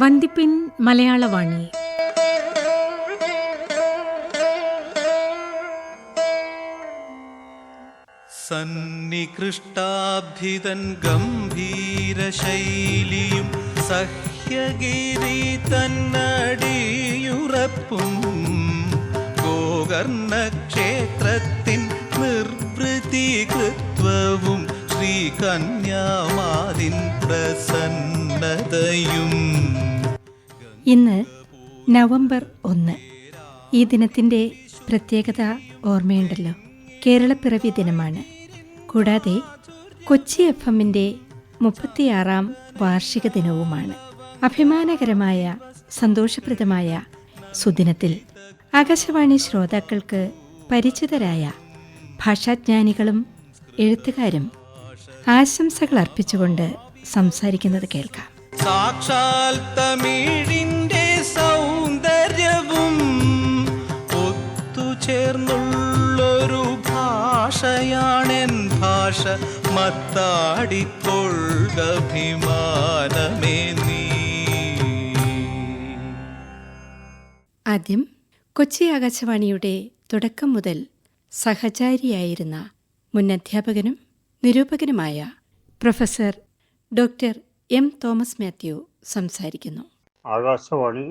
വന്ദിപ്പിൻ മലയാളവാണി. സന്നികൃഷ്ടാബ്ധിതൻ ഗംഭീരശൈലിയും സഹ്യഗിരി തന്നടിയുറപ്പും ഗോകർണ ക്ഷേത്രത്തിൻ നിർവൃതികൃത്വവും ശ്രീകന്യാമാതിൻ പ്രസന്നതയും. ഇന്ന് നവംബർ ഒന്ന്. ഈ ദിനത്തിന്റെ പ്രത്യേകത ഓർമ്മയുണ്ടല്ലോ. കേരളപ്പിറവി ദിനമാണ്. കൂടാതെ കൊച്ചി എഫ് എമ്മിന്റെ മുപ്പത്തിയാറാം വാർഷിക ദിനവുമാണ്. അഭിമാനകരമായ സന്തോഷപ്രദമായ സുദിനത്തിൽ ആകാശവാണി ശ്രോതാക്കൾക്ക് പരിചിതരായ ഭാഷാജ്ഞാനികളും എഴുത്തുകാരും ആശംസകൾ അർപ്പിച്ചുകൊണ്ട് സംസാരിക്കുന്നത് കേൾക്കാം. സാക്ഷാൽ തമിഴിന്റെ സൗന്ദര്യവും ഒത്തുചേർന്നുള്ളൊരു ഭാഷയാണെൻ ഭാഷ. മത്താടിക്കൊള്ളഭിമാനമേ നീ. ആദ്യം കൊച്ചി ആകാശവാണിയുടെ തുടക്കം മുതൽ സഹചാരിയായിരുന്ന മുൻ അധ്യാപകനും നിരൂപകനുമായ professor doctor M Thomas Mathew സംസാരിക്കുന്നു. ആകാശവാണി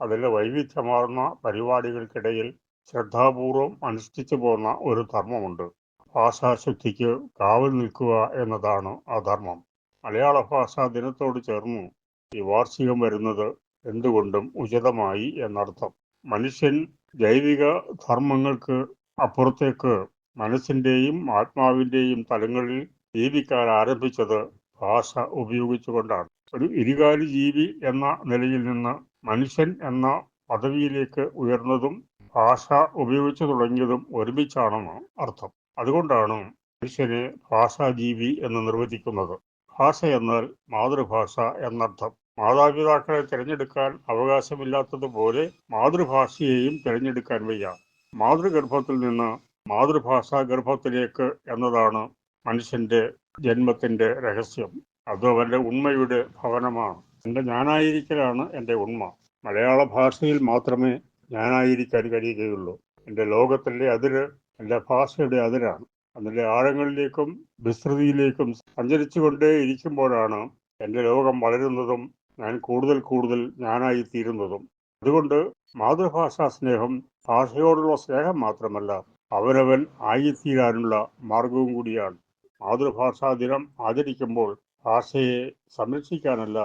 അതിലെ വൈവിധ്യമാർന്ന പരിപാടികൾക്കിടയിൽ ശ്രദ്ധാപൂർവം അനുഷ്ഠിച്ചു പോകുന്ന ഒരു ധർമ്മമുണ്ട്. ഭാഷാശുദ്ധിക്ക് കാവൽ നിൽക്കുക എന്നതാണ് ആ ധർമ്മം. മലയാള ഭാഷാ ദിനത്തോട് ചേർന്ന് ഈ വാർഷികം വരുന്നത് എന്തുകൊണ്ടും ഉചിതമായി എന്നർത്ഥം. മനുഷ്യൻ ജൈവിക ധർമ്മങ്ങൾക്ക് അപ്പുറത്തേക്ക് മനസ്സിന്റെയും ആത്മാവിന്റെയും തലങ്ങളിൽ ജീവിക്കാൻ ആരംഭിച്ചത് ഭാഷ ഉപയോഗിച്ചുകൊണ്ടാണ്. ഒരു ഇരുകാലി ജീവി എന്ന നിലയിൽ നിന്ന് മനുഷ്യൻ എന്ന പദവിയിലേക്ക് ഉയർന്നതും ഭാഷ ഉപയോഗിച്ചു തുടങ്ങിയതും ഒരുമിച്ചാണെന്ന് അർത്ഥം. അതുകൊണ്ടാണ് മനുഷ്യനെ ഭാഷാജീവി എന്ന് നിർവചിക്കുന്നത്. ഭാഷ എന്നാൽ മാതൃഭാഷ എന്നർത്ഥം. മാതാപിതാക്കളെ തിരഞ്ഞെടുക്കാൻ അവകാശമില്ലാത്തതുപോലെ മാതൃഭാഷയെയും തിരഞ്ഞെടുക്കാൻ വയ്യ. മാതൃഗർഭത്തിൽ നിന്ന് മാതൃഭാഷാ ഗർഭത്തിലേക്ക് എന്നതാണ് മനുഷ്യന്റെ ജന്മത്തിന്റെ രഹസ്യം. അത് അവന്റെ ഉണ്മയുടെ ഭവനമാണ്. എന്റെ ഞാനായിരിക്കലാണ് എന്റെ ഉണ്മ. മലയാള ഭാഷയിൽ മാത്രമേ ഞാനായിരിക്കാൻ കഴിയുകയുള്ളൂ. എന്റെ ലോകത്തിന്റെ അതിര് എന്റെ ഭാഷയുടെ അതിരാണ്. അതിന്റെ ആഴങ്ങളിലേക്കും വിസ്തൃതിയിലേക്കും സഞ്ചരിച്ചുകൊണ്ടേ ഇരിക്കുമ്പോഴാണ് എന്റെ ലോകം വളരുന്നതും ഞാൻ കൂടുതൽ കൂടുതൽ ഞാനായി തീരുന്നതും അതുകൊണ്ട് മാതൃഭാഷാ സ്നേഹം ഭാഷയോടുള്ള സ്നേഹം മാത്രമല്ല അവരവൻ ആയിത്തീരാനുള്ള മാർഗവും കൂടിയാണ്. മാതൃഭാഷാ ദിനം ആചരിക്കുമ്പോൾ ഭാഷയെ സംരക്ഷിക്കാനല്ല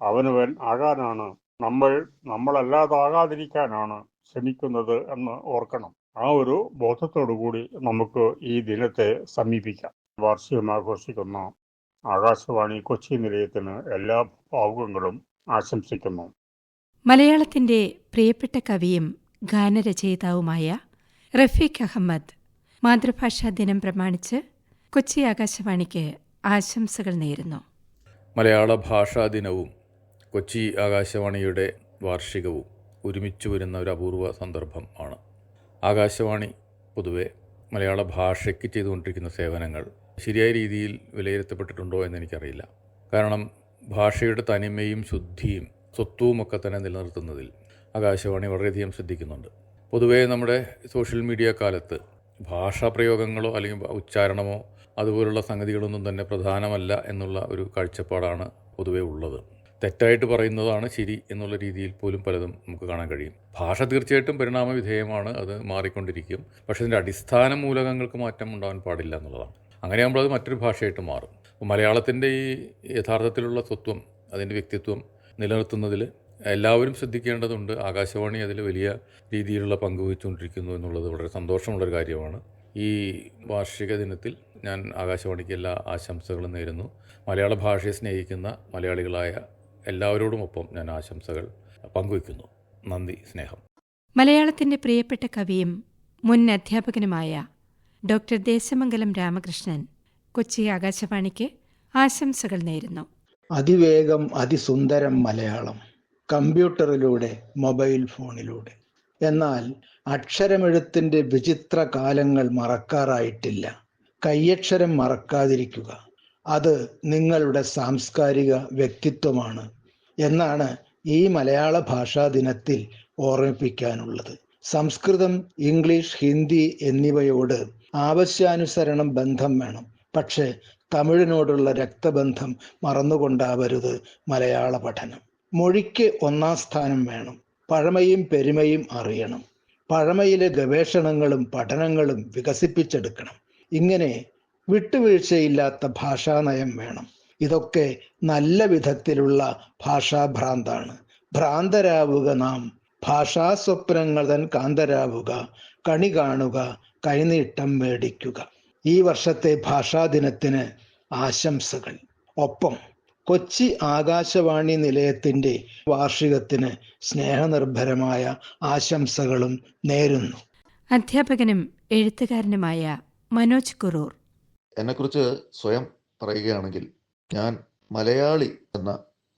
അവനവൻ ആകാനാണ്. നമ്മൾ നമ്മളല്ലാതാകാതിരിക്കാനാണ് ശ്രമിക്കുന്നത് എന്ന് ഓർക്കണം. ആ ഒരു ബോധത്തോടുകൂടി നമുക്ക് ഈ ദിനത്തെ സമീപിക്കാം. വാർഷികം ആഘോഷിക്കുന്ന ആകാശവാണി കൊച്ചി നിലയത്തിന് എല്ലാ ഭാവുകങ്ങളും ആശംസിക്കുന്നു. മലയാളത്തിന്റെ പ്രിയപ്പെട്ട കവിയും ഗാനരചയിതാവുമായ റഫീഖ് അഹമ്മദ് മാതൃഭാഷാ ദിനം പ്രമാണിച്ച് കൊച്ചി ആകാശവാണിക്ക് ആശംസകൾ നേരുന്നു. മലയാള ഭാഷാ ദിനവും കൊച്ചി ആകാശവാണിയുടെ വാർഷികവും ഒരുമിച്ച് വരുന്ന ഒരു അപൂർവ സന്ദർഭം ആണ്. ആകാശവാണി പൊതുവെ മലയാള ഭാഷയ്ക്ക് ചെയ്തുകൊണ്ടിരിക്കുന്ന സേവനങ്ങൾ ശരിയായ രീതിയിൽ വിലയിരുത്തപ്പെട്ടിട്ടുണ്ടോ എന്ന് എനിക്കറിയില്ല. കാരണം ഭാഷയുടെ തനിമയും ശുദ്ധിയും സ്വത്വവും ഒക്കെ തന്നെ നിലനിർത്തുന്നതിൽ ആകാശവാണി വളരെയധികം ശ്രദ്ധിക്കുന്നുണ്ട്. പൊതുവേ നമ്മുടെ സോഷ്യൽ മീഡിയ കാലത്ത് ഭാഷാ പ്രയോഗങ്ങളോ അല്ലെങ്കിൽ ഉച്ചാരണമോ അതുപോലുള്ള സംഗതികളൊന്നും തന്നെ പ്രധാനമല്ല എന്നുള്ള ഒരു കാഴ്ചപ്പാടാണ് പൊതുവെ ഉള്ളത്. തെറ്റായിട്ട് പറയുന്നതാണ് ശരി എന്നുള്ള രീതിയിൽ പോലും പലതും നമുക്ക് കാണാൻ കഴിയും. ഭാഷ തീർച്ചയായിട്ടും പരിണാമ വിധേയമാണ് അത് മാറിക്കൊണ്ടിരിക്കും. പക്ഷേ അതിന്റെ അടിസ്ഥാന മൂലകങ്ങൾക്ക് മാറ്റം ഉണ്ടാവാൻ പാടില്ല എന്നുള്ളതാണ്. അങ്ങനെയാകുമ്പോൾ അത് മറ്റൊരു ഭാഷയായിട്ട് മാറും. മലയാളത്തിന്റെ ഈ യഥാർത്ഥത്തിലുള്ള സ്വത്വം അതിന്റെ വ്യക്തിത്വം നിലനിർത്തുന്നതിൽ എല്ലാവരും ശ്രദ്ധിക്കേണ്ടതുണ്ട്. ആകാശവാണി അതിൽ വലിയ രീതിയിലുള്ള പങ്ക് വഹിച്ചുകൊണ്ടിരിക്കുന്നു എന്നുള്ളത് വളരെ സന്തോഷമുള്ളൊരു കാര്യമാണ്. ഈ വാർഷിക ദിനത്തിൽ ഞാൻ ആകാശവാണിക്ക് എല്ലാ ആശംസകളും നേരുന്നു. മലയാള ഭാഷയെ സ്നേഹിക്കുന്ന മലയാളികളായ എല്ലാവരോടുമൊപ്പം ഞാൻ ആശംസകൾ പങ്കുവയ്ക്കുന്നു. നന്ദി സ്നേഹം. മലയാളത്തിന്റെ പ്രിയപ്പെട്ട കവിയും മുൻ അധ്യാപകനുമായ ഡോക്ടർ ദേശമംഗലം രാമകൃഷ്ണൻ കൊച്ചി ആകാശവാണിക്ക് ആശംസകൾ നേരുന്നു. അതിവേഗം അതിസുന്ദരം മലയാളം കമ്പ്യൂട്ടറിലൂടെ മൊബൈൽ ഫോണിലൂടെ. എന്നാൽ അക്ഷരമെഴുത്തിന്റെ വിചിത്ര കാലങ്ങൾ മറക്കാറായിട്ടില്ല. കയ്യക്ഷരം മറക്കാതിരിക്കുക. അത് നിങ്ങളുടെ സാംസ്കാരിക വ്യക്തിത്വമാണ് എന്നാണ് ഈ മലയാള ഭാഷാ ദിനത്തിൽ ഓർമ്മിപ്പിക്കാനുള്ളത്. സംസ്കൃതം ഇംഗ്ലീഷ് ഹിന്ദി എന്നിവയോട് ആവശ്യാനുസരണം ബന്ധം വേണം. പക്ഷേ തമിഴിനോടുള്ള രക്തബന്ധം മറന്നുകൊണ്ടാവരുത് മലയാള പഠനം. മൊഴിക്ക് ഒന്നാം സ്ഥാനം വേണം. പഴമയും പെരുമയും അറിയണം. പഴമയിലെ ഗവേഷണങ്ങളും പഠനങ്ങളും വികസിപ്പിച്ചെടുക്കണം. ഇങ്ങനെ വിട്ടുവീഴ്ചയില്ലാത്ത ഭാഷാനയം വേണം. ഇതൊക്കെ നല്ല വിധത്തിലുള്ള ഭാഷാഭ്രാന്താണ്. ഭ്രാന്തരാവുക നാം. ഭാഷാസ്വപ്നങ്ങൾ തൻ കാന്തരാവുക. കണി കാണുക. കൈനീട്ടം മേടിക്കുക. ഈ വർഷത്തെ ഭാഷാദിനത്തിന് ആശംസകൾ. ഒപ്പം കൊച്ചി ആകാശവാണി നിലയത്തിന്റെ വാർഷികത്തിന് സ്നേഹനിർഭരമായ ആശംസകളും നേരുന്നു. അധ്യാപകനും എഴുത്തുകാരനുമായ മനോജ് കുറൂർ. എന്നെക്കുറിച്ച് സ്വയം പറയുകയാണെങ്കിൽ ഞാൻ മലയാളി എന്ന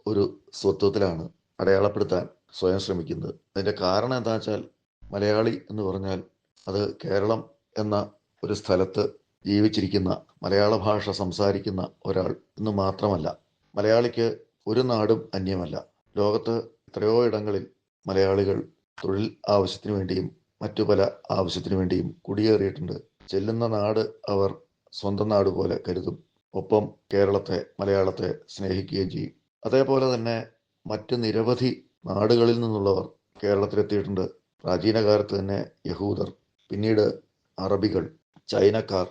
ഒരു സ്വത്വത്തിലാണ് അടയാളപ്പെടുത്താൻ സ്വയം ശ്രമിക്കുന്നത്. അതിന്റെ കാരണം എന്താ വെച്ചാൽ മലയാളി എന്ന് പറഞ്ഞാൽ അത് കേരളം എന്ന ഒരു സ്ഥലത്ത് ജീവിച്ചിരിക്കുന്ന മലയാള ഭാഷ സംസാരിക്കുന്ന ഒരാൾ എന്ന് മാത്രമല്ല മലയാളിക്ക് ഒരു നാടും അന്യമല്ല. ലോകത്ത് എത്രയോ ഇടങ്ങളിൽ മലയാളികൾ തൊഴിൽ ആവശ്യത്തിന് വേണ്ടിയും മറ്റു പല ആവശ്യത്തിന് വേണ്ടിയും കുടിയേറിയിട്ടുണ്ട്. ചെല്ലുന്ന നാട് അവർ സ്വന്തം നാട് പോലെ കരുതും. ഒപ്പം കേരളത്തെ മലയാളത്തെ സ്നേഹിക്കുകയും ചെയ്യും. അതേപോലെ തന്നെ മറ്റ് നിരവധി നാടുകളിൽ നിന്നുള്ളവർ കേരളത്തിലെത്തിയിട്ടുണ്ട്. പ്രാചീന കാലത്ത് തന്നെ യഹൂദർ പിന്നീട് അറബികൾ ചൈനക്കാർ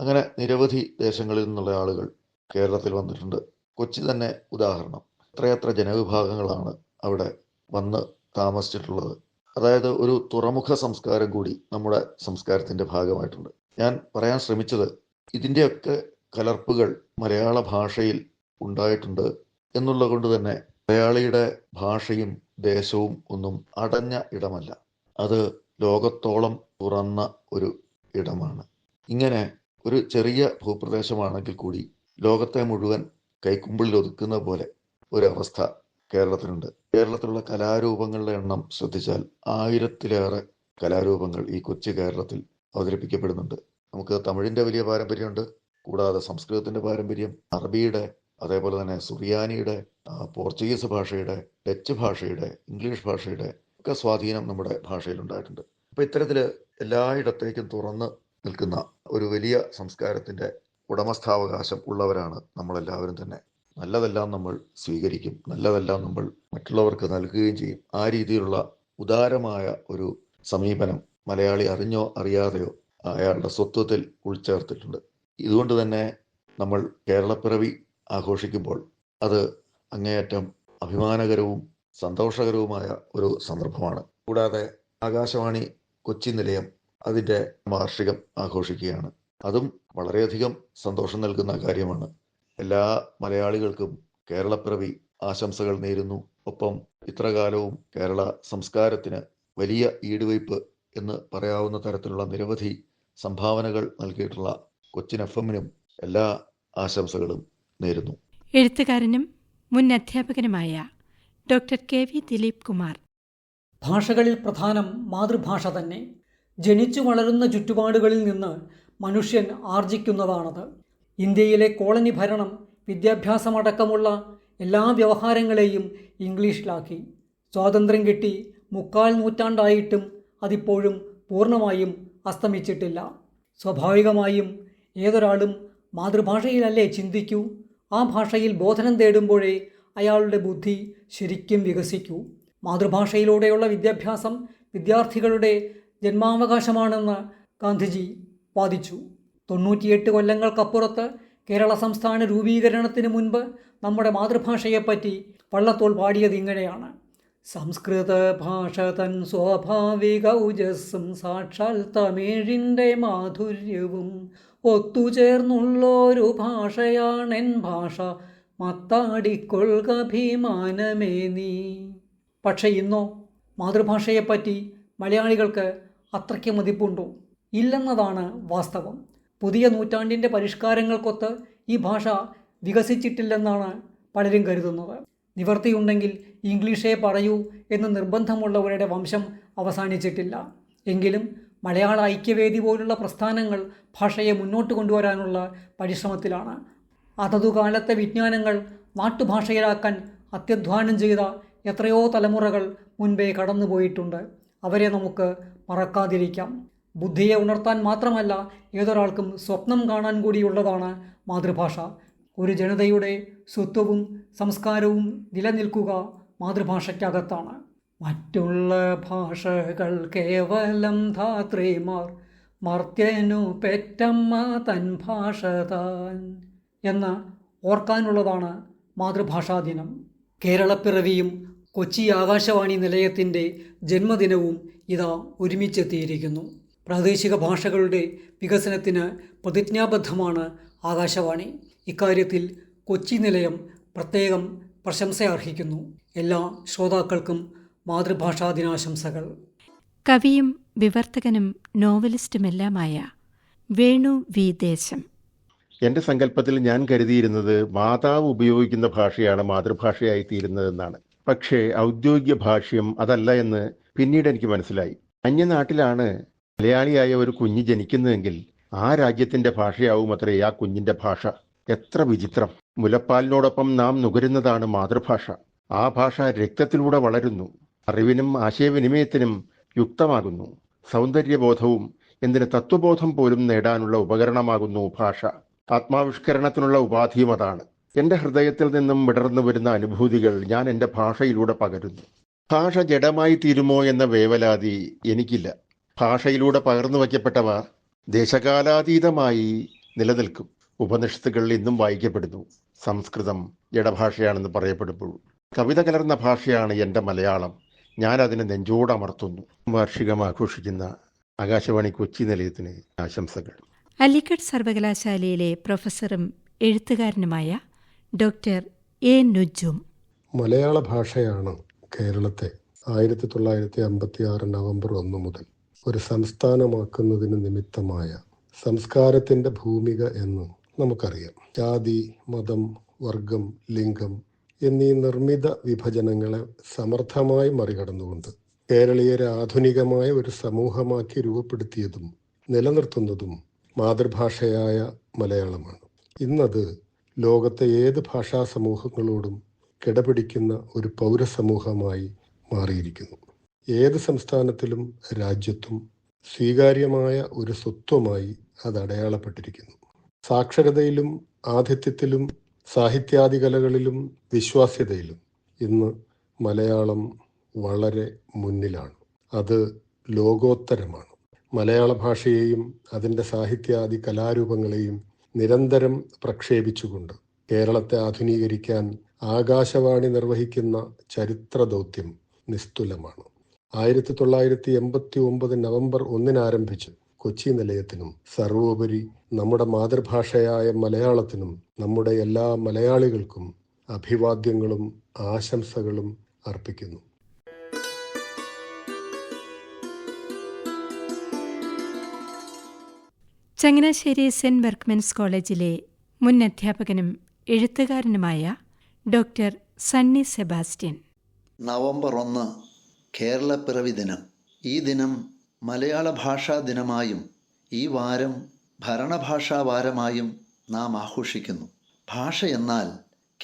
അങ്ങനെ നിരവധി ദേശങ്ങളിൽ നിന്നുള്ള ആളുകൾ കേരളത്തിൽ വന്നിട്ടുണ്ട്. കൊച്ചി തന്നെ ഉദാഹരണം. എത്രയെത്ര ജനവിഭാഗങ്ങളാണ് അവിടെ വന്ന് താമസിച്ചിട്ടുള്ളത്. അതായത് ഒരു തുറമുഖ സംസ്കാരം കൂടി നമ്മുടെ സംസ്കാരത്തിന്റെ ഭാഗമായിട്ടുണ്ട്. ഞാൻ പറയാൻ ശ്രമിച്ചത് ഇതിന്റെയൊക്കെ കലർപ്പുകൾ മലയാള ഭാഷയിൽ ഉണ്ടായിട്ടുണ്ട് എന്നുള്ളത് കൊണ്ട് തന്നെ മലയാളിയുടെ ഭാഷയും ദേശവും ഒന്നും അടഞ്ഞ ഇടമല്ല. അത് ലോകത്തോളം തുറന്ന ഒരു ഇടമാണ്. ഇങ്ങനെ ഒരു ചെറിയ ഭൂപ്രദേശമാണെങ്കിൽ കൂടി ലോകത്തെ മുഴുവൻ കൈക്കുമ്പിളിൽ ഒതുക്കുന്ന പോലെ ഒരവസ്ഥ കേരളത്തിലുണ്ട് കേരളത്തിലുള്ള കലാരൂപങ്ങളുടെ എണ്ണം ശ്രദ്ധിച്ചാൽ ആയിരത്തിലേറെ കലാരൂപങ്ങൾ ഈ കൊച്ചു കേരളത്തിൽ അവതരിപ്പിക്കപ്പെടുന്നുണ്ട്. നമുക്ക് തമിഴിന്റെ വലിയ പാരമ്പര്യമുണ്ട്. കൂടാതെ സംസ്കൃതത്തിന്റെ പാരമ്പര്യം അറബിയുടെ അതേപോലെ തന്നെ സുറിയാനിയുടെ പോർച്ചുഗീസ് ഭാഷയുടെ ഡച്ച് ഭാഷയുടെ ഇംഗ്ലീഷ് ഭാഷയുടെ ഒക്കെ സ്വാധീനം നമ്മുടെ ഭാഷയിലുണ്ടായിട്ടുണ്ട്. അപ്പൊ ഇത്തരത്തിൽ എല്ലായിടത്തേക്കും തുറന്ന് നിൽക്കുന്ന ഒരു വലിയ സംസ്കാരത്തിന്റെ ഉടമസ്ഥാവകാശം ഉള്ളവരാണ് നമ്മളെല്ലാവരും തന്നെ. നല്ലതെല്ലാം നമ്മൾ സ്വീകരിക്കും നല്ലതെല്ലാം നമ്മൾ മറ്റുള്ളവർക്ക് നൽകുകയും ചെയ്യും. ആ രീതിയിലുള്ള ഉദാരമായ ഒരു സമീപനം മലയാളി അറിഞ്ഞോ അറിയാതെയോ അയാളുടെ സ്വത്വത്തിൽ ഉൾച്ചേർത്തിട്ടുണ്ട്. ഇതുകൊണ്ട് തന്നെ നമ്മൾ കേരളപ്പിറവി ആഘോഷിക്കുമ്പോൾ അത് അങ്ങേയറ്റം അഭിമാനകരവും സന്തോഷകരവുമായ ഒരു സന്ദർഭമാണ്. കൂടാതെ ആകാശവാണി കൊച്ചി നിലയം അതിന്റെ വാർഷികം ആഘോഷിക്കുകയാണ്. അതും വളരെയധികം സന്തോഷം നൽകുന്ന കാര്യമാണ്. എല്ലാ മലയാളികൾക്കും കേരളപ്പിറവി ആശംസകൾ നേരുന്നു. ഒപ്പം ഇത്രകാലവും കേരള സംസ്കാരത്തിന് വലിയ ഈടുവയ്പ് എന്ന് പറയാവുന്ന തരത്തിലുള്ള നിരവധി സംഭാവനകൾ നൽകിയിട്ടുള്ള കൊച്ചിൻ എഫ് എമ്മിനും എല്ലാ ആശംസകളും നേരുന്നു. എഴുത്തുകാരനും മുൻ അധ്യാപകനുമായ doctor K V Dileep Kumar. ഭാഷകളിൽ പ്രധാനം മാതൃഭാഷ തന്നെ. ജനിച്ചു വളരുന്ന ചുറ്റുപാടുകളിൽ നിന്ന് മനുഷ്യൻ ആർജിക്കുന്നതാണത്. ഇന്ത്യയിലെ കോളനി ഭരണം വിദ്യാഭ്യാസമടക്കമുള്ള എല്ലാ വ്യവഹാരങ്ങളെയും ഇംഗ്ലീഷിലാക്കി. സ്വാതന്ത്ര്യം കിട്ടി മുക്കാൽ നൂറ്റാണ്ടായിട്ടും അതിപ്പോഴും പൂർണമായും അസ്തമിച്ചിട്ടില്ല. സ്വാഭാവികമായും ഏതൊരാളും മാതൃഭാഷയിലല്ലേ ചിന്തിക്കൂ? ആ ഭാഷയിൽ ബോധനം തേടുമ്പോഴേ അയാളുടെ ബുദ്ധി ശരിക്കും വികസിക്കൂ. മാതൃഭാഷയിലൂടെയുള്ള വിദ്യാഭ്യാസം വിദ്യാർത്ഥികളുടെ ജന്മാവകാശമാണെന്ന് ഗാന്ധിജി വാദിച്ചു. തൊണ്ണൂറ്റിയെട്ട് കൊല്ലങ്ങൾക്കപ്പുറത്ത് കേരള സംസ്ഥാന രൂപീകരണത്തിന് മുൻപ് നമ്മുടെ മാതൃഭാഷയെപ്പറ്റി വള്ളത്തോൾ പാടിയത് ഇങ്ങനെയാണ്. സംസ്കൃത ഭാഷ തൻ സ്വാഭാവിക ഊജസ്സും സാക്ഷാൽ തമിഴിന്റെ മാധുര്യവും ഒത്തുചേർന്നുള്ളൊരു ഭാഷയാണെൻ ഭാഷ. മത്താടിക്കൊള്ളുക നീ. പക്ഷേ ഇന്നോ മാതൃഭാഷയെപ്പറ്റി മലയാളികൾക്ക് അത്രയ്ക്ക് മതിപ്പുണ്ടോ? ഇല്ലെന്നതാണ് വാസ്തവം. പുതിയ നൂറ്റാണ്ടിന്റെ പരിഷ്കാരങ്ങൾക്കൊത്ത് ഈ ഭാഷ വികസിച്ചിട്ടില്ലെന്നാണ് പലരും കരുതുന്നത്. നിവർത്തിയുണ്ടെങ്കിൽ ഇംഗ്ലീഷേ പറയൂ എന്ന് നിർബന്ധമുള്ളവരുടെ വംശം അവസാനിച്ചിട്ടില്ല. എങ്കിലും മലയാള ഐക്യവേദി പോലുള്ള പ്രസ്ഥാനങ്ങൾ ഭാഷയെ മുന്നോട്ട് കൊണ്ടുവരാനുള്ള പരിശ്രമത്തിലാണ്. അതതു കാലത്തെ വിജ്ഞാനങ്ങൾ നാട്ടുഭാഷയിലാക്കാൻ അത്യധ്വാനം ചെയ്ത എത്രയോ തലമുറകൾ മുൻപേ കടന്നുപോയിട്ടുണ്ട്. അവരെ നമുക്ക് മറക്കാതിരിക്കാം. ബുദ്ധിയെ ഉണർത്താൻ മാത്രമല്ല ഏതൊരാൾക്കും സ്വപ്നം കാണാൻ കൂടിയുള്ളതാണ് മാതൃഭാഷ. ഒരു ജനതയുടെ സ്വത്വവും സംസ്കാരവും നിലനിൽക്കുക മാതൃഭാഷയ്ക്കകത്താണ്. മറ്റുള്ള ഭാഷകൾ കേവലം ധാത്രിമാർ മർത്യനു പെറ്റമ്മ തൻ ഭാഷ താൻ എന്ന് ഓർക്കാനുള്ളതാണ് മാതൃഭാഷാ ദിനം കേരളപ്പിറവിയും കൊച്ചി ആകാശവാണി നിലയത്തിന്റെ ജന്മദിനവും ഇതാ ഒരുമിച്ചെത്തിയിരിക്കുന്നു. പ്രാദേശിക ഭാഷകളുടെ വികസനത്തിന് പ്രതിജ്ഞാബദ്ധമാണ് ആകാശവാണി. ഇക്കാര്യത്തിൽ കൊച്ചി നിലയം പ്രത്യേകം പ്രശംസ അർഹിക്കുന്നു എല്ലാ ശ്രോതാക്കൾക്കും മാതൃഭാഷാ ദിനാശംസകൾ. കവിയും വിവർത്തകനും നോവലിസ്റ്റുമെല്ലാമായ വേണു വി ദേശം. എന്റെ സങ്കല്പത്തിൽ ഞാൻ കരുതിയിരുന്നത് മാതാവ് ഉപയോഗിക്കുന്ന ഭാഷയാണ് മാതൃഭാഷയായി തീരുന്നതെന്നാണ്. പക്ഷേ ഔദ്യോഗിക ഭാഷ്യം അതല്ല എന്ന് പിന്നീട് എനിക്ക് മനസ്സിലായി. അന്യനാട്ടിലാണ് മലയാളിയായ ഒരു കുഞ്ഞ് ജനിക്കുന്നതെങ്കിൽ ആ രാജ്യത്തിന്റെ ഭാഷയാവും അത്രേ ആ കുഞ്ഞിന്റെ ഭാഷ. എത്ര വിചിത്രം. മുലപ്പാലിനോടൊപ്പം നാം നുകരുന്നതാണ് മാതൃഭാഷ. ആ ഭാഷ രക്തത്തിലൂടെ വളരുന്നു. അറിവിനും ആശയവിനിമയത്തിനും യുക്തമാകുന്നു. സൗന്ദര്യബോധവും എന്തിന് തത്വബോധം പോലും നേടാനുള്ള ഉപകരണമാകുന്നു ഭാഷ. ആത്മാവിഷ്കരണത്തിനുള്ള ഉപാധിയും അതാണ്. എന്റെ ഹൃദയത്തിൽ നിന്നും വിടർന്നു വരുന്ന അനുഭൂതികൾ ഞാൻ എന്റെ ഭാഷയിലൂടെ പകരുന്നു. ഭാഷ ജഡമായി തീരുമോ എന്ന വേവലാതി എനിക്കില്ല. ഭാഷയിലൂടെ പകർന്നു വയ്ക്കപ്പെട്ടവ ദേശകാലാതീതമായി നിലനിൽക്കും. ഉപനിഷത്തുകൾ ഇന്നും വായിക്കപ്പെടുന്നു. സംസ്കൃതം ജഡഭാഷയാണെന്ന് പറയപ്പെടുമ്പോൾ. കവിത കലർന്ന ഭാഷയാണ് എന്റെ മലയാളം. ഞാൻ അതിനെ നെഞ്ചോടമർത്തുന്നു വാർഷികം ആഘോഷിക്കുന്ന ആകാശവാണി കൊച്ചി നിലയത്തിന് ആശംസകൾ. അലിഗഡ് സർവകലാശാലയിലെ പ്രൊഫസറും എഴുത്തുകാരനുമായ ഡോക്ടർ എ നുജും. മലയാള ഭാഷയാണ് കേരളത്തെ ആയിരത്തി തൊള്ളായിരത്തി അമ്പത്തി ആറ് നവംബർ ഒന്ന് മുതൽ ഒരു സംസ്ഥാനമാക്കുന്നതിന് നിമിത്തമായ സംസ്കാരത്തിന്റെ ഭൂമിക എന്ന് നമുക്കറിയാം. ജാതി മതം വർഗം ലിംഗം എന്നീ നിർമ്മിത വിഭജനങ്ങളെ സമർത്ഥമായി മറികടന്നുകൊണ്ട് കേരളീയരെ ആധുനികമായ ഒരു സമൂഹമാക്കി രൂപപ്പെടുത്തിയതും നിലനിർത്തുന്നതും മാതൃഭാഷയായ മലയാളമാണ്. ഇന്നത് ലോകത്തെ ഏത് ഭാഷാ സമൂഹങ്ങളോടും കിടപിടിക്കുന്ന ഒരു പൗരസമൂഹമായി മാറിയിരിക്കുന്നു. ഏത് സംസ്ഥാനത്തിലും രാജ്യത്തും സ്വീകാര്യമായ ഒരു സ്വത്വമായി അത് അടയാളപ്പെട്ടിരിക്കുന്നു. സാക്ഷരതയിലും ആതിഥ്യത്തിലും സാഹിത്യാദി കലകളിലും വിശ്വാസ്യതയിലും ഇന്ന് മലയാളം വളരെ മുന്നിലാണ്. അത് ലോകോത്തരമാണ്. മലയാള ഭാഷയെയും അതിന്റെ സാഹിത്യാദി കലാരൂപങ്ങളെയും നിരന്തരം പ്രക്ഷേപിച്ചുകൊണ്ട് കേരളത്തെ ആധുനീകരിക്കാൻ ആകാശവാണി നിർവഹിക്കുന്ന ചരിത്ര ദൗത്യം നിസ്തുലമാണ്. ആയിരത്തി തൊള്ളായിരത്തി എൺപത്തി ഒമ്പത് നവംബർ ഒന്നിന് ആരംഭിച്ച് കൊച്ചി നിലയത്തിനും സർവോപരി നമ്മുടെ മാതൃഭാഷയായ മലയാളത്തിനും നമ്മുടെ എല്ലാ മലയാളികൾക്കും അഭിവാദ്യങ്ങളും ആശംസകളും അർപ്പിക്കുന്നു. ചങ്ങനാശ്ശേരി സെന്റ് വർക്ക്മെൻസ് കോളേജിലെ മുൻ അധ്യാപകനും എഴുത്തുകാരനുമായ ഡോക്ടർ സണ്ണി സെബാസ്റ്റ്യൻ. നവംബർ ഒന്ന് പിറവി ദിനം. ഈ ദിനം മലയാള ഭാഷാ ദിനമായും ഈ വാരം ഭരണഭാഷാ വാരമായും നാം ആഘോഷിക്കുന്നു. ഭാഷ എന്നാൽ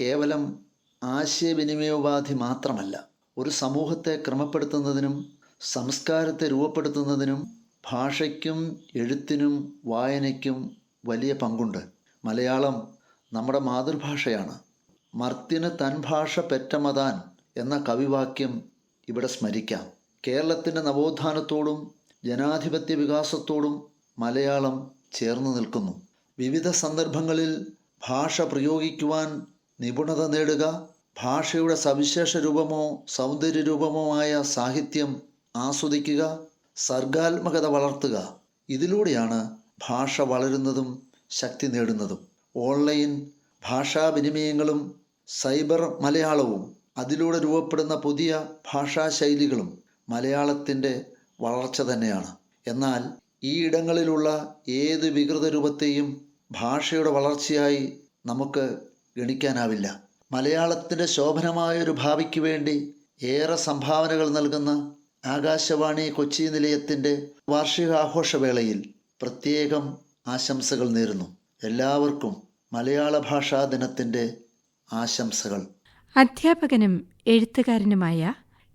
കേവലം ആശയവിനിമയോപാധി മാത്രമല്ല ഒരു സമൂഹത്തെ ക്രമപ്പെടുത്തുന്നതിനും സംസ്കാരത്തെ രൂപപ്പെടുത്തുന്നതിനും ഭാഷയ്ക്കും എഴുത്തിനും വായനയ്ക്കും വലിയ പങ്കുണ്ട്. മലയാളം നമ്മുടെ മാതൃഭാഷയാണ്. മർത്തിന് തൻ ഭാഷ പെറ്റമതാൻ എന്ന കവിവാക്യം ഇവിടെ സ്മരിക്കാം. കേരളത്തിന്റെ നവോത്ഥാനത്തോടും ജനാധിപത്യ വികാസത്തോടും മലയാളം ചേർന്ന് നിൽക്കുന്നു. വിവിധ സന്ദർഭങ്ങളിൽ ഭാഷ പ്രയോഗിക്കുവാൻ നിപുണത നേടുക ഭാഷയുടെ സവിശേഷ രൂപമോ സൗന്ദര്യ രൂപമോ ആയ സാഹിത്യം ആസ്വദിക്കുക സർഗാത്മകത വളർത്തുക. ഇതിലൂടെയാണ് ഭാഷ വളരുന്നതും ശക്തി നേടുന്നതും. ഓൺലൈൻ ഭാഷാവിനിമയങ്ങളും സൈബർ മലയാളവും അതിലൂടെ രൂപപ്പെടുന്ന പുതിയ ഭാഷാ ശൈലികളും മലയാളത്തിന്റെ വളർച്ച തന്നെയാണ്. എന്നാൽ ഈ ഇടങ്ങളിലുള്ള ഏത് വികൃത രൂപത്തെയും ഭാഷയുടെ വളർച്ചയായി നമുക്ക് ഗണിക്കാനാവില്ല. മലയാളത്തിന്റെ ശോഭനമായൊരു ഭാവിക്ക് വേണ്ടി ഏറെ സംഭാവനകൾ നൽകുന്ന ആകാശവാണി കൊച്ചി നിലയത്തിന്റെ വാർഷികാഘോഷവേളയിൽ പ്രത്യേകം ആശംസകൾ നേരുന്നു. എല്ലാവർക്കും മലയാള ഭാഷാ ദിനത്തിന്റെ ആശംസകൾ. അധ്യാപകനും എഴുത്തുകാരനുമായ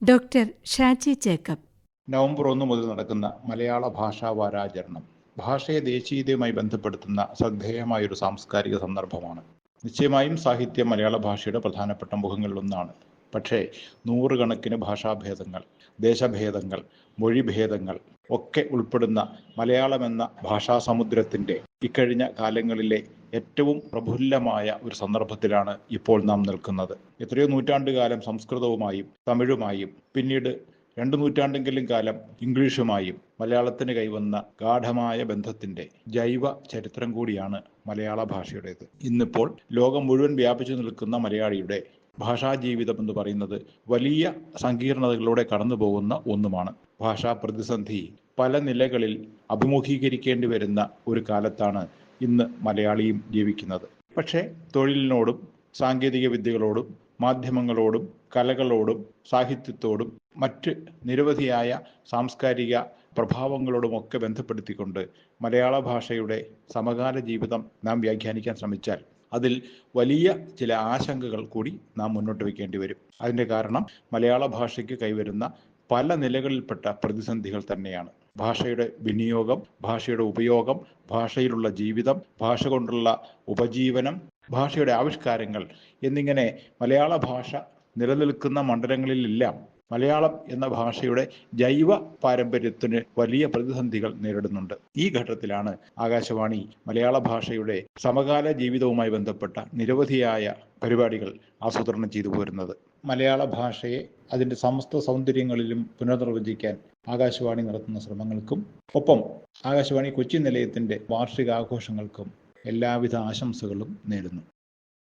ഡോക്ടർ ഷാജി ജേക്കബ് നവംബർ ഒന്ന് മുതൽ നടക്കുന്ന മലയാള ഭാഷാ വാരാചരണം. ഭാഷയെ ദേശീയതയുമായി ബന്ധപ്പെടുത്തുന്ന ശ്രദ്ധേയമായ ഒരു സാംസ്കാരിക സന്ദർഭമാണ്. നിശ്ചയമായും സാഹിത്യം മലയാള ഭാഷയുടെ പ്രധാനപ്പെട്ട മുഖങ്ങളിലൊന്നാണ്. പക്ഷേ നൂറുകണക്കിന് ഭാഷാഭേദങ്ങൾ ദേശഭേദങ്ങൾ മൊഴിഭേദങ്ങൾ ഒക്കെ ഉൾപ്പെടുന്ന മലയാളം എന്ന ഭാഷാ സമുദ്രത്തിന്റെ ഇക്കഴിഞ്ഞ കാലങ്ങളിലെ ഏറ്റവും പ്രഫുല്ലമായ ഒരു സന്ദർഭത്തിലാണ് ഇപ്പോൾ നാം നിൽക്കുന്നത്. എത്രയോ നൂറ്റാണ്ടുകാലം സംസ്കൃതവുമായും തമിഴുമായും പിന്നീട് രണ്ടു നൂറ്റാണ്ടെങ്കിലും കാലം ഇംഗ്ലീഷുമായും മലയാളത്തിന് കൈവന്ന ഗാഠമായ ബന്ധത്തിന്റെ ജൈവ ചരിത്രം കൂടിയാണ് മലയാള ഭാഷയുടേത്. ഇന്നിപ്പോൾ ലോകം മുഴുവൻ വ്യാപിച്ചു നിൽക്കുന്ന മലയാളിയുടെ ഭാഷാ ജീവിതം എന്ന് പറയുന്നത് വലിയ സങ്കീർണതകളിലൂടെ കടന്നു പോകുന്ന ഒന്നുമാണ്. ഭാഷാ പ്രതിസന്ധി പല നിലകളിൽ അഭിമുഖീകരിക്കേണ്ടി വരുന്ന ഒരു കാലത്താണ് ഇന്ന് മലയാളിയും ജീവിക്കുന്നത്. പക്ഷേ തൊഴിലിനോടും സാങ്കേതിക വിദ്യകളോടും മാധ്യമങ്ങളോടും കലകളോടും സാഹിത്യത്തോടും മറ്റ് നിരവധിയായ സാംസ്കാരിക പ്രഭാവങ്ങളോടുമൊക്കെ ബന്ധപ്പെടുത്തിക്കൊണ്ട് മലയാള ഭാഷയുടെ സമകാല ജീവിതം നാം വ്യാഖ്യാനിക്കാൻ ശ്രമിച്ചാൽ അതിൽ വലിയ ചില ആശങ്കകൾ കൂടി നാം മുന്നോട്ട് വയ്ക്കേണ്ടി വരും. അതിന്റെ കാരണം മലയാള ഭാഷയ്ക്ക് കൈവരുന്ന പല നിലകളിൽപ്പെട്ട പ്രതിസന്ധികൾ തന്നെയാണ്. ഭാഷയുടെ വിനിയോഗം ഭാഷയുടെ ഉപയോഗം ഭാഷയിലുള്ള ജീവിതം ഭാഷ കൊണ്ടുള്ള ഉപജീവനം ഭാഷയുടെ ആവിഷ്കാരങ്ങൾ എന്നിങ്ങനെ മലയാള ഭാഷ നിലനിൽക്കുന്ന മണ്ഡലങ്ങളിലെല്ലാം മലയാളം എന്ന ഭാഷയുടെ ജൈവ പാരമ്പര്യത്തിന് വലിയ പ്രതിസന്ധികൾ നേരിടുന്നുണ്ട്. ഈ ഘട്ടത്തിലാണ് ആകാശവാണി മലയാള ഭാഷയുടെ സമകാല ജീവിതവുമായി ബന്ധപ്പെട്ട നിരവധിയായ പരിപാടികൾ ആസൂത്രണം ചെയ്തു പോരുന്നത്. മലയാള ഭാഷയെ അതിന്റെ സമസ്ത സൗന്ദര്യങ്ങളിലും പുനർനിർവചിക്കാൻ ആകാശവാണി നടത്തുന്ന ശ്രമങ്ങൾക്കും ഒപ്പം ആകാശവാണി കൊച്ചി നിലയത്തിന്റെ വാർഷികാഘോഷങ്ങൾക്കും എല്ലാവിധ ആശംസകളും നേരുന്നു.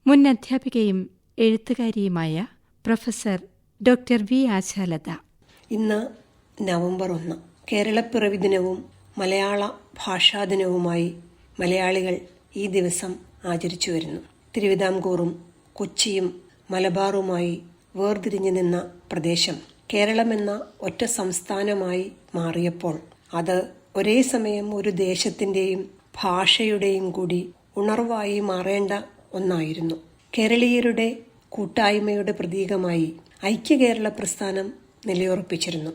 മുൻ അധ്യാപികയും എഴുത്തുകാരിയുമായ പ്രൊഫസർ ഡോക്ടർ വി ആശാലത. ഇന്ന് നവംബർ ഒന്ന്. കേരളപ്പിറവി ദിനവും മലയാള ഭാഷാ ദിനവുമായി മലയാളികൾ ഈ ദിവസം ആചരിച്ചു വരുന്നു. തിരുവിതാംകൂറും കൊച്ചിയും മലബാറുമായി വേർതിരിഞ്ഞു നിന്ന പ്രദേശം കേരളമെന്ന ഒറ്റ സംസ്ഥാനമായി മാറിയപ്പോൾ അത് ഒരേ സമയം ഒരു ദേശത്തിന്റെയും ഭാഷയുടെയും കൂടി ഉണർവായി മാറേണ്ട ഒന്നായിരുന്നു. കേരളീയരുടെ കൂട്ടായ്മയുടെ പ്രതീകമായി ഐക്യ കേരള പ്രസ്ഥാനം നിലയുറപ്പിച്ചിരുന്നു.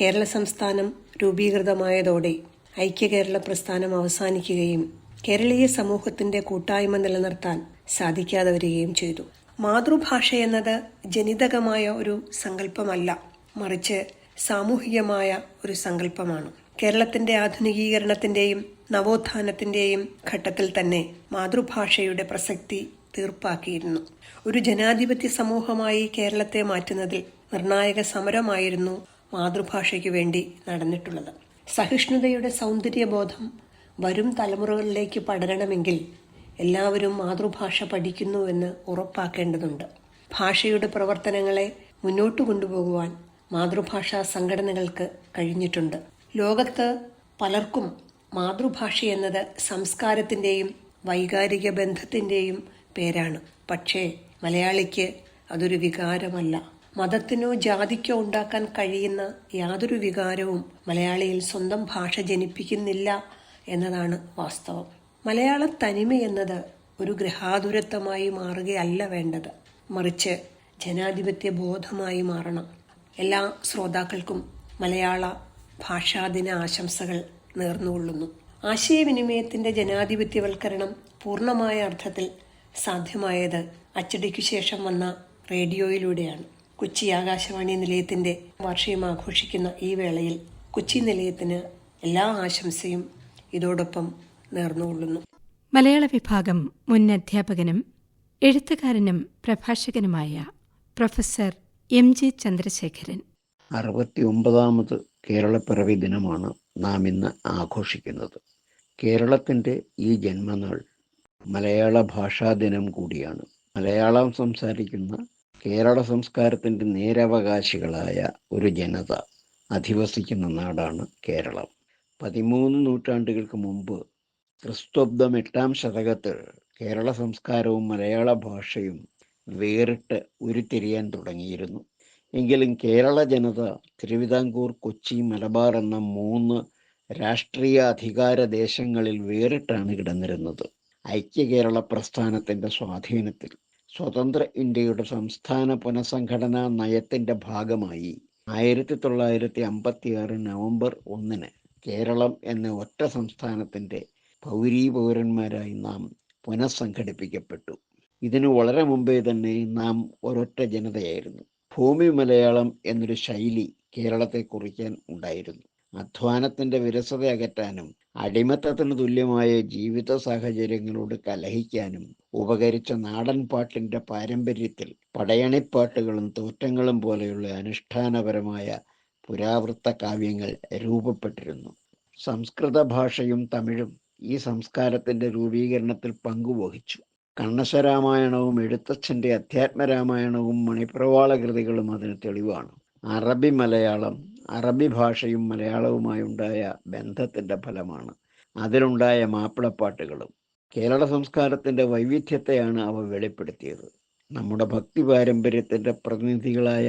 കേരള സംസ്ഥാനം രൂപീകൃതമായതോടെ ഐക്യ കേരള പ്രസ്ഥാനം അവസാനിക്കുകയും കേരളീയ സമൂഹത്തിന്റെ കൂട്ടായ്മ നിലനിർത്താൻ സാധിക്കാതെ വരികയും ചെയ്തു. മാതൃഭാഷ എന്നത് ജനിതകമായ ഒരു സങ്കല്പമല്ല മറിച്ച് സാമൂഹികമായ ഒരു സങ്കല്പമാണ്. കേരളത്തിന്റെ ആധുനികീകരണത്തിന്റെയും നവോത്ഥാനത്തിന്റെയും ഘട്ടത്തിൽ തന്നെ മാതൃഭാഷയുടെ പ്രസക്തി തീർപ്പാക്കിയിരുന്നു. ഒരു ജനാധിപത്യ സമൂഹമായി കേരളത്തെ മാറ്റുന്നതിൽ നിർണായക സമരമായിരുന്നു മാതൃഭാഷയ്ക്ക് വേണ്ടി നടന്നിട്ടുള്ളത്. സഹിഷ്ണുതയുടെ സൗന്ദര്യബോധം വരും തലമുറകളിലേക്ക് പടരണമെങ്കിൽ എല്ലാവരും മാതൃഭാഷ പഠിക്കുന്നുവെന്ന് ഉറപ്പാക്കേണ്ടതുണ്ട്. ഭാഷയുടെ പ്രവർത്തനങ്ങളെ മുന്നോട്ട് കൊണ്ടുപോകുവാൻ മാതൃഭാഷാ സംഘടനകൾക്ക് കഴിഞ്ഞിട്ടുണ്ട്. ലോകത്ത് പലർക്കും മാതൃഭാഷ എന്നത് സംസ്കാരത്തിന്റെയും വൈകാരിക ബന്ധത്തിന്റെയും പേരാണ്. പക്ഷേ മലയാളിക്ക് അതൊരു വികാരമല്ല. മതത്തിനോ ജാതിക്കോ ഉണ്ടാക്കാൻ കഴിയുന്ന യാതൊരു വികാരവും മലയാളിയിൽ സ്വന്തം ഭാഷ ജനിപ്പിക്കുന്നില്ല എന്നതാണ് വാസ്തവം. മലയാള തനിമ എന്നത് ഒരു ഗ്രഹാതുരത്വമായി മാറുകയല്ല വേണ്ടത്. മറിച്ച് ജനാധിപത്യ ബോധമായി മാറണം. എല്ലാ ശ്രോതാക്കൾക്കും മലയാള ഭാഷാദിന ആശംസകൾ നേർന്നുകൊള്ളുന്നു. ആശയവിനിമയത്തിന്റെ ജനാധിപത്യവൽക്കരണം പൂർണമായ അർത്ഥത്തിൽ സാധ്യമായത് അച്ചടിക്കു ശേഷം വന്ന റേഡിയോയിലൂടെയാണ് കൊച്ചി ആകാശവാണി നിലയത്തിന്റെ വാർഷികം ആഘോഷിക്കുന്ന ഈ വേളയിൽ കൊച്ചി നിലയത്തിന് എല്ലാ ആശംസയും ഇതോടൊപ്പം നേർന്നുകൊള്ളുന്നു. മലയാള വിഭാഗം മുൻ അധ്യാപകനും എഴുത്തുകാരനും പ്രഭാഷകനുമായ പ്രൊഫസർ എം ജി ചന്ദ്രശേഖരൻ. അറുപത്തി ഒമ്പതാമത് കേരളപ്പിറവി ദിനമാണ് നാം ഇന്ന് ആഘോഷിക്കുന്നത്. കേരളത്തിന്റെ ഈ ജന്മനാൾ മലയാള ഭാഷാ ദിനം കൂടിയാണ്. മലയാളം സംസാരിക്കുന്ന കേരള സംസ്കാരത്തിന്റെ നേരവകാശികളായ ഒരു ജനത അധിവസിക്കുന്ന നാടാണ് കേരളം. പതിമൂന്ന് നൂറ്റാണ്ടുകൾക്ക് മുമ്പ് ക്രിസ്തുബ്ദം എട്ടാം ശതകത്തിൽ കേരള സംസ്കാരവും മലയാള ഭാഷയും വേറിട്ട് ഉരുത്തിരിയാൻ തുടങ്ങിയിരുന്നു. എങ്കിലും കേരള ജനത തിരുവിതാംകൂർ കൊച്ചി മലബാർ എന്ന മൂന്ന് രാഷ്ട്രീയ അധികാര ദേശങ്ങളിൽ വേറിട്ടാണ് കിടന്നിരുന്നത്. ഐക്യ കേരള പ്രസ്ഥാനത്തിന്റെ സ്വാധീനത്തിൽ സ്വതന്ത്ര ഇന്ത്യയുടെ സംസ്ഥാന പുനഃസംഘടനാ നയത്തിന്റെ ഭാഗമായി ആയിരത്തി തൊള്ളായിരത്തി അമ്പത്തി ആറ് നവംബർ ഒന്നിന് കേരളം എന്ന ഒറ്റ സംസ്ഥാനത്തിന്റെ പൗരീ പൗരന്മാരായി നാം പുനഃസംഘടിപ്പിക്കപ്പെട്ടു. ഇതിനു വളരെ മുമ്പേ തന്നെ നാം ഒരൊറ്റ ജനതയായിരുന്നു. ഭൂമി മലയാളം എന്നൊരു ശൈലി കേരളത്തെ കുറിക്കാൻ ഉണ്ടായിരുന്നു. അധ്വാനത്തിന്റെ വിരസത അകറ്റാനും അടിമത്തത്തിന് തുല്യമായ ജീവിത സാഹചര്യങ്ങളോട് കലഹിക്കാനും ഉപകരിച്ച നാടൻ പാട്ടിന്റെ പാരമ്പര്യത്തിൽ പടയണിപ്പാട്ടുകളും തോറ്റങ്ങളും പോലെയുള്ള അനുഷ്ഠാനപരമായ പുരാവൃത്ത കാവ്യങ്ങൾ രൂപപ്പെട്ടിരുന്നു. സംസ്കൃത ഭാഷയും തമിഴും ഈ സംസ്കാരത്തിന്റെ രൂപീകരണത്തിൽ പങ്കുവഹിച്ചു. കണ്ണശരാമായണവും എഴുത്തച്ഛന്റെ അധ്യാത്മരാമായണവും മണിപ്രവാള കൃതികളും അതിന് തെളിവാണ്. അറബി മലയാളം അറബി ഭാഷയും മലയാളവുമായുണ്ടായ ബന്ധത്തിന്റെ ഫലമാണ്. അതിലുണ്ടായ മാപ്പിളപ്പാട്ടുകളും കേരള സംസ്കാരത്തിന്റെ വൈവിധ്യത്തെയാണ് അവ വെളിപ്പെടുത്തിയത്. നമ്മുടെ ഭക്തി പാരമ്പര്യത്തിന്റെ പ്രതിനിധികളായ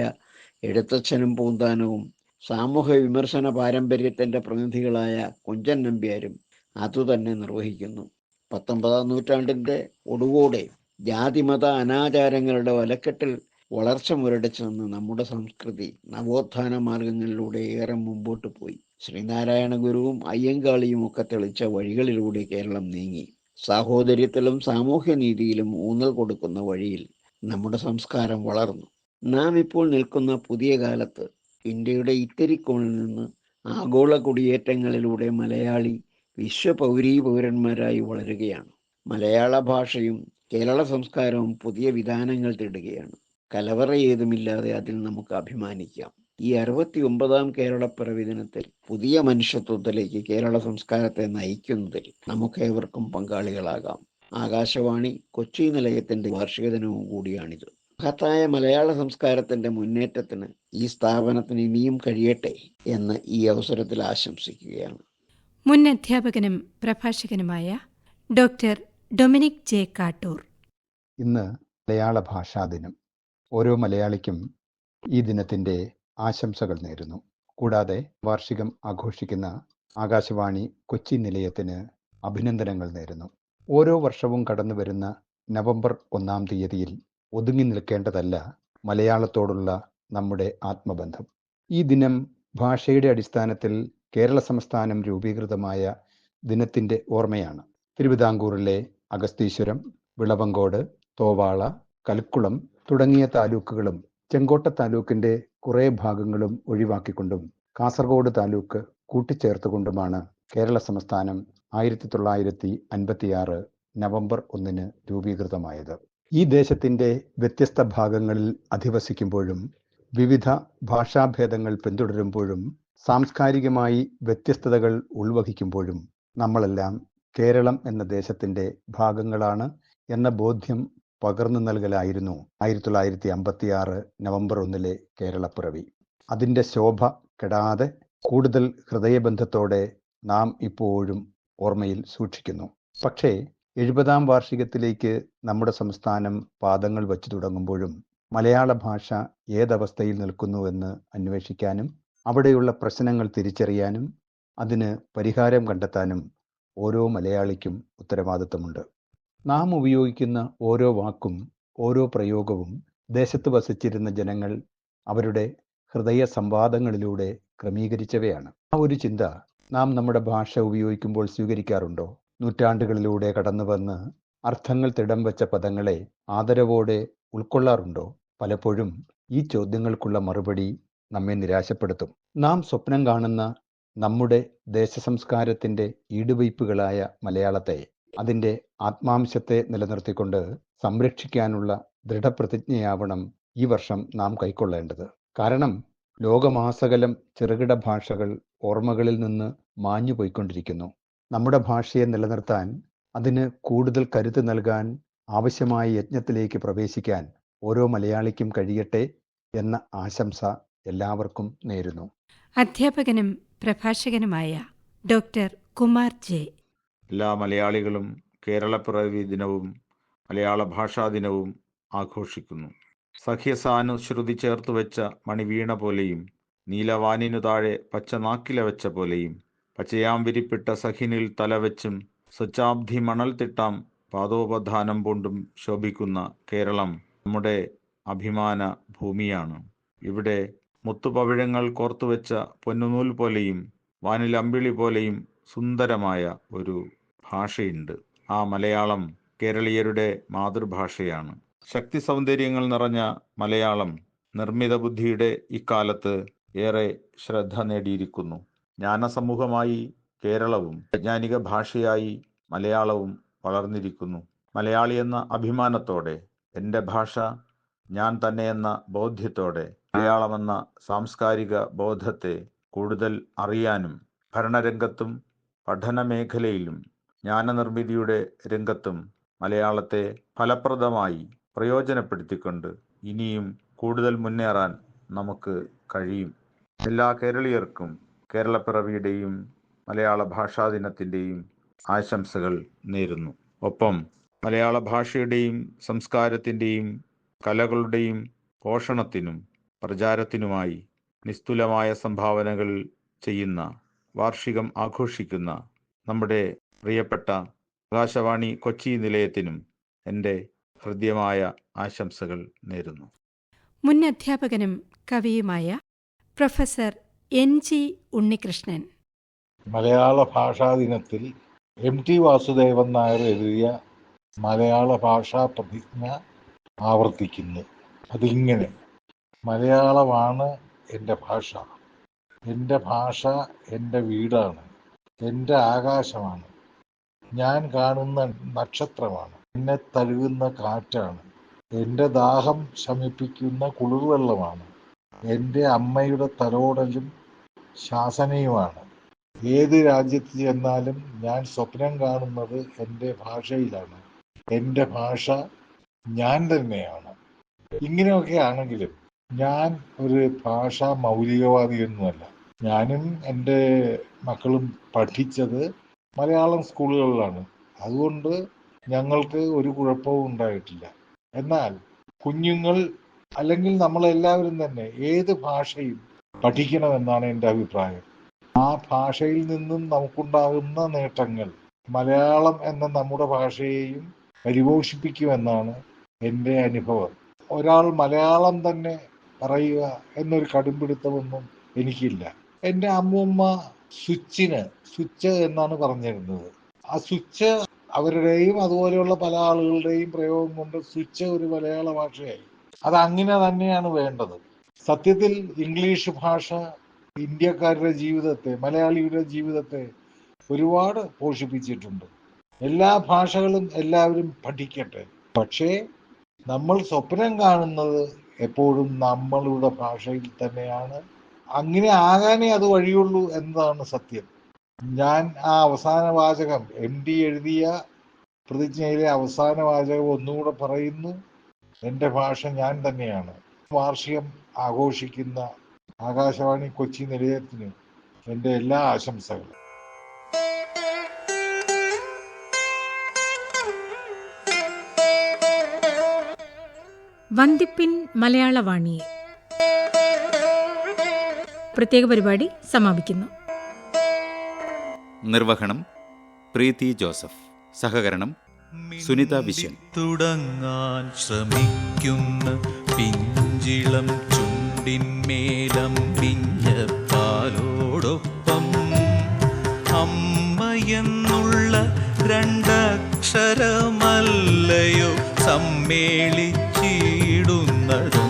എഴുത്തച്ഛനും പൂന്താനവും സാമൂഹ്യ വിമർശന പാരമ്പര്യത്തിന്റെ പ്രതിനിധികളായ കുഞ്ചൻ നമ്പ്യാരും അതുതന്നെ നിർവഹിക്കുന്നു. പത്തൊമ്പതാം നൂറ്റാണ്ടിന്റെ ഒടുവോടെ ജാതിമത അനാചാരങ്ങളുടെ വലക്കെട്ടിൽ വളർച്ച മുരടിച്ചു നിന്ന് നമ്മുടെ സംസ്കൃതി നവോത്ഥാന മാർഗങ്ങളിലൂടെ ഏറെ മുമ്പോട്ട് പോയി. ശ്രീനാരായണ ഗുരുവും അയ്യങ്കാളിയും ഒക്കെ തെളിച്ച വഴികളിലൂടെ കേരളം നീങ്ങി. സാഹോദര്യത്തിലും സാമൂഹ്യ നീതിയിലും ഊന്നൽ കൊടുക്കുന്ന വഴിയിൽ നമ്മുടെ സംസ്കാരം വളർന്നു. നാം ഇപ്പോൾ നിൽക്കുന്ന പുതിയ കാലത്ത് ഇന്ത്യയുടെ ഇത്തരിക്കോണിൽ നിന്ന് ആഗോള കുടിയേറ്റങ്ങളിലൂടെ മലയാളി വിശ്വപൗരീ പൗരന്മാരായി വളരുകയാണ്. മലയാള ഭാഷയും കേരള സംസ്കാരവും പുതിയ വിധാനങ്ങൾ തേടുകയാണ്. കലവറ ഏതുമില്ലാതെ അതിൽ നമുക്ക് അഭിമാനിക്കാം. ഈ അറുപത്തി ഒമ്പതാം കേരളപ്പിറവി ദിനത്തിൽ പുതിയ മനുഷ്യത്വത്തിലേക്ക് കേരള സംസ്കാരത്തെ നയിക്കുന്നതിൽ നമുക്കേവർക്കും പങ്കാളികളാകാം. ആകാശവാണി കൊച്ചി നിലയത്തിന്റെ വാർഷിക ദിനവും കൂടിയാണിത്. മഹത്തായ മലയാള സംസ്കാരത്തിന്റെ മുന്നേറ്റത്തിന് ഈ സ്ഥാപനത്തിന് ഇനിയും കഴിയട്ടെ എന്ന് ഈ അവസരത്തിൽ ആശംസിക്കുകയാണ്. മുൻ അധ്യാപകനും പ്രഭാഷകനുമായ ഡോക്ടർ ഡൊമിനിക് ജെ കാട്ടൂർ. ഇന്ന് മലയാള ഭാഷാ ദിനം. ഓരോ മലയാളിക്കും ഈ ദിനത്തിന്റെ ആശംസകൾ നേരുന്നു. കൂടാതെ വാർഷികം ആഘോഷിക്കുന്ന ആകാശവാണി കൊച്ചി നിലയത്തിന് അഭിനന്ദനങ്ങൾ നേരുന്നു. ഓരോ വർഷവും കടന്നു വരുന്ന നവംബർ ഒന്നാം തീയതിയിൽ ഒതുങ്ങി നിൽക്കേണ്ടതല്ല മലയാളത്തോടുള്ള നമ്മുടെ ആത്മബന്ധം. ഈ ദിനം ഭാഷയുടെ അടിസ്ഥാനത്തിൽ കേരള സംസ്ഥാനം രൂപീകൃതമായ ദിനത്തിന്റെ ഓർമ്മയാണ്. തിരുവിതാംകൂറിലെ അഗസ്തീശ്വരം വിളവങ്കോട് തോവാള കൽക്കുളം തുടങ്ങിയ താലൂക്കുകളും ചെങ്കോട്ട താലൂക്കിന്റെ കുറേ ഭാഗങ്ങളും ഒഴിവാക്കിക്കൊണ്ടും കാസർഗോഡ് താലൂക്ക് കൂട്ടിച്ചേർത്തുകൊണ്ടുമാണ് കേരള സംസ്ഥാനം ആയിരത്തി തൊള്ളായിരത്തി അൻപത്തിയാറ് നവംബർ ഒന്നിന് രൂപീകൃതമായത്. ഈ ദേശത്തിന്റെ വ്യത്യസ്ത ഭാഗങ്ങളിൽ അധിവസിക്കുമ്പോഴും വിവിധ ഭാഷാഭേദങ്ങൾ പിന്തുടരുമ്പോഴും സാംസ്കാരികമായി വ്യത്യസ്തതകൾ ഉൾവഹിക്കുമ്പോഴും നമ്മളെല്ലാം കേരളം എന്ന ദേശത്തിന്റെ ഭാഗങ്ങളാണ് എന്ന ബോധ്യം പകർന്നു നൽകലായിരുന്നു ആയിരത്തി തൊള്ളായിരത്തി അമ്പത്തി ആറ് നവംബർ ഒന്നിലെ കേരളപ്പിറവി. അതിന്റെ ശോഭ കെടാതെ കൂടുതൽ ഹൃദയബന്ധത്തോടെ നാം ഇപ്പോഴും ഓർമ്മയിൽ സൂക്ഷിക്കുന്നു. പക്ഷേ എഴുപതാം വാർഷികത്തിലേക്ക് നമ്മുടെ സംസ്ഥാനം പാദങ്ങൾ വച്ചു തുടങ്ങുമ്പോഴും മലയാള ഭാഷ ഏതവസ്ഥയിൽ നിൽക്കുന്നുവെന്ന് അന്വേഷിക്കാനും അവിടെയുള്ള പ്രശ്നങ്ങൾ തിരിച്ചറിയാനും അതിന് പരിഹാരം കണ്ടെത്താനും ഓരോ മലയാളിക്കും ഉത്തരവാദിത്തമുണ്ട്. നാം ഉപയോഗിക്കുന്ന ഓരോ വാക്കും ഓരോ പ്രയോഗവും ദേശത്ത് വസിച്ചിരുന്ന ജനങ്ങൾ അവരുടെ ഹൃദയ സംവാദങ്ങളിലൂടെ ക്രമീകരിച്ചവയാണ്. ആ ഒരു ചിന്ത നാം നമ്മുടെ ഭാഷ ഉപയോഗിക്കുമ്പോൾ സ്വീകരിക്കാറുണ്ടോ? നൂറ്റാണ്ടുകളിലൂടെ കടന്നു വന്ന് അർത്ഥങ്ങൾ തിടം വെച്ച പദങ്ങളെ ആദരവോടെ ഉൾക്കൊള്ളാറുണ്ടോ? പലപ്പോഴും ഈ ചോദ്യങ്ങൾക്കുള്ള മറുപടി നമ്മെ നിരാശപ്പെടുത്തും. നാം സ്വപ്നം കാണുന്ന നമ്മുടെ ദേശസംസ്കാരത്തിന്റെ ഈടുവയ്പ്പുകളായ മലയാളത്തെ അതിന്റെ ആത്മാംശത്തെ നിലനിർത്തിക്കൊണ്ട് സംരക്ഷിക്കാനുള്ള ദൃഢപ്രതിജ്ഞയാവണം ഈ വർഷം നാം കൈക്കൊള്ളേണ്ടത്. കാരണം ലോകമാസകലം ചെറുകിട ഭാഷകൾ ഓർമ്മകളിൽ നിന്ന് മാഞ്ഞു പോയിക്കൊണ്ടിരിക്കുന്നു. നമ്മുടെ ഭാഷയെ നിലനിർത്താൻ അതിന് കൂടുതൽ കരുത്ത് നൽകാൻ ആവശ്യമായ യജ്ഞത്തിലേക്ക് പ്രവേശിക്കാൻ ഓരോ മലയാളിക്കും കഴിയട്ടെ എന്ന ആശംസ എല്ലാവർക്കും നേരുന്നു. അധ്യാപകനും പ്രഭാഷകനുമായ ഡോക്ടർ കുമാർ ജെ. എല്ലാ മലയാളികളും കേരളപ്പിറവി ദിനവും മലയാള ഭാഷാ ദിനവും ആഘോഷിക്കുന്നു. സഖ്യസാനുശ്രുതി ചേർത്ത് വെച്ച മണിവീണ പോലെയും നീലവാനിനു താഴെ പച്ച നാക്കില വെച്ച പോലെയും പച്ചയാം വിരിപ്പിട്ട സഖിനിൽ തലവെച്ചും സ്വച്ഛാബ്ധി മണൽ തിട്ടാം പാദോപധാനം കൊണ്ടും ശോഭിക്കുന്ന കേരളം നമ്മുടെ അഭിമാന ഭൂമിയാണ്. ഇവിടെ മുത്തുപവിഴങ്ങൾ കോർത്തുവെച്ച പൊന്നുനൂൽ പോലെയും വാനിലമ്പിളി പോലെയും സുന്ദരമായ ഒരു ഭാഷയുണ്ട്. ആ മലയാളം കേരളീയരുടെ മാതൃഭാഷയാണ്. ശക്തി സൗന്ദര്യങ്ങൾ നിറഞ്ഞ മലയാളം നിർമ്മിത ബുദ്ധിയുടെ ഇക്കാലത്ത് ഏറെ ശ്രദ്ധ നേടിയിരിക്കുന്നു. ജ്ഞാനസമൂഹമായി കേരളവും വൈജ്ഞാനിക ഭാഷയായി മലയാളവും വളർന്നിരിക്കുന്നു. മലയാളി എന്ന അഭിമാനത്തോടെ എന്റെ ഭാഷ ഞാൻ തന്നെ എന്ന ബോധ്യത്തോടെ മലയാളമെന്ന സാംസ്കാരിക ബോധത്തെ കൂടുതൽ അറിയാനും ഭരണരംഗത്തും പഠന മേഖലയിലും ജ്ഞാനനിർമ്മിതിയുടെ രംഗത്തും മലയാളത്തെ ഫലപ്രദമായി പ്രയോജനപ്പെടുത്തിക്കൊണ്ട് ഇനിയും കൂടുതൽ മുന്നേറാൻ നമുക്ക് കഴിയും. എല്ലാ കേരളീയർക്കും കേരളപ്പിറവിയുടെയും മലയാള ഭാഷാ ദിനത്തിന്റെയും ആശംസകൾ നേരുന്നു. ഒപ്പം മലയാള ഭാഷയുടെയും സംസ്കാരത്തിന്റെയും കലകളുടെയും പോഷണത്തിനും പ്രചാരത്തിനുമായി നിസ്തുലമായ സംഭാവനകൾ ചെയ്യുന്ന വാർഷികം ആഘോഷിക്കുന്ന നമ്മുടെ പ്രിയപ്പെട്ട ആകാശവാണി കൊച്ചി നിലയത്തിനും എന്റെ ഹൃദ്യമായ ആശംസകൾ നേരുന്നു. മുൻ അധ്യാപകനും കവിയുമായ പ്രൊഫസർ എൻ ജി ഉണ്ണികൃഷ്ണൻ. മലയാള ഭാഷാ ദിനത്തിൽ എം ടി വാസുദേവൻ നായർ എഴുതിയ മലയാള ഭാഷാ പ്രതിജ്ഞ ആവർത്തിക്കുന്നു. അതിങ്ങനെ മലയാളമാണ് എന്റെ ഭാഷ. എന്റെ ഭാഷ എന്റെ വീടാണ്. എന്റെ ആകാശമാണ്. ഞാൻ കാണുന്ന നക്ഷത്രമാണ്. എന്നെ തഴുകുന്ന കാറ്റാണ്. എന്റെ ദാഹം ശമിപ്പിക്കുന്ന കുളിർവെള്ളമാണ്. എന്റെ അമ്മയുടെ തലോടലും ശാസനയുമാണ്. ഏത് രാജ്യത്ത് ചെന്നാലും ഞാൻ സ്വപ്നം കാണുന്നത് എന്റെ ഭാഷയിലാണ്. എന്റെ ഭാഷ ഞാൻ തന്നെയാണ്. ഇങ്ങനെയൊക്കെ ആണെങ്കിലും ഞാൻ ഒരു ഭാഷാ മൗലികവാദിയൊന്നുമല്ല ഞാനും എന്റെ മക്കളും പഠിച്ചത് മലയാളം സ്കൂളുകളിലാണ്. അതുകൊണ്ട് ഞങ്ങൾക്ക് ഒരു കുഴപ്പവും ഉണ്ടായിട്ടില്ല. എന്നാൽ കുഞ്ഞുങ്ങൾ അല്ലെങ്കിൽ നമ്മളെല്ലാവരും തന്നെ ഏത് ഭാഷയും പഠിക്കണമെന്നാണ് എന്റെ അഭിപ്രായം. ആ ഭാഷയിൽ നിന്നും നമുക്കുണ്ടാകുന്ന നേട്ടങ്ങൾ മലയാളം എന്ന നമ്മുടെ ഭാഷയെയും പരിപോഷിപ്പിക്കുമെന്നാണ് എന്റെ അനുഭവം. ഒരാൾ മലയാളം തന്നെ പറയുക എന്നൊരു കടുംപിടുത്തമൊന്നും എനിക്കില്ല. എന്റെ അമ്മൂമ്മ സ്വിച്ചിന് സ്വിച്ച് എന്നാണ് പറഞ്ഞിരുന്നത്. ആ സ്വിച്ച് അവരുടെയും അതുപോലെയുള്ള പല ആളുകളുടെയും പ്രയോഗം കൊണ്ട് സ്വിച്ച് ഒരു മലയാള ഭാഷയായി. അത് അങ്ങനെ തന്നെയാണ് വേണ്ടത്. സത്യത്തിൽ ഇംഗ്ലീഷ് ഭാഷ ഇന്ത്യക്കാരുടെ ജീവിതത്തെ മലയാളിയുടെ ജീവിതത്തെ ഒരുപാട് പോഷിപ്പിച്ചിട്ടുണ്ട്. എല്ലാ ഭാഷകളും എല്ലാവരും പഠിക്കട്ടെ. പക്ഷേ നമ്മൾ സ്വപ്നം കാണുന്നത് എപ്പോഴും നമ്മളുടെ ഭാഷയിൽ തന്നെയാണ്. അങ്ങനെ ആകാനേ അത് വഴിയുള്ളൂ എന്നതാണ് സത്യം. ഞാൻ ആ അവസാന വാചകം എം ഡി എഴുതിയ പ്രതിജ്ഞയിലെ അവസാന വാചകം ഒന്നുകൂടെ പറയുന്നു. എന്റെ ഭാഷ ഞാൻ തന്നെയാണ്. വാർഷികം ആഘോഷിക്കുന്ന ആകാശവാണി കൊച്ചി നിലയത്തിന് എന്റെ എല്ലാ ആശംസകളും. വന്ദിപ്പിൻ മലയാളവാണിയെ പ്രത്യേക പരിപാടി സമാപിക്കുന്നു. നിർവഹണം പ്രീതി ജോസഫ്. സഹകരണം സുനിത വിശ്വൻ. തുടങ്ങാൻ ശ്രമിക്കുന്ന പിഞ്ചിളം ചുണ്ടിന്മേലം പിഞ്ഞ പാലോടൊപ്പം അമ്മയെന്നുള്ള രണ്ടക്ഷരമല്ലയോ സമ്മേളിച്ചിടുന്നതും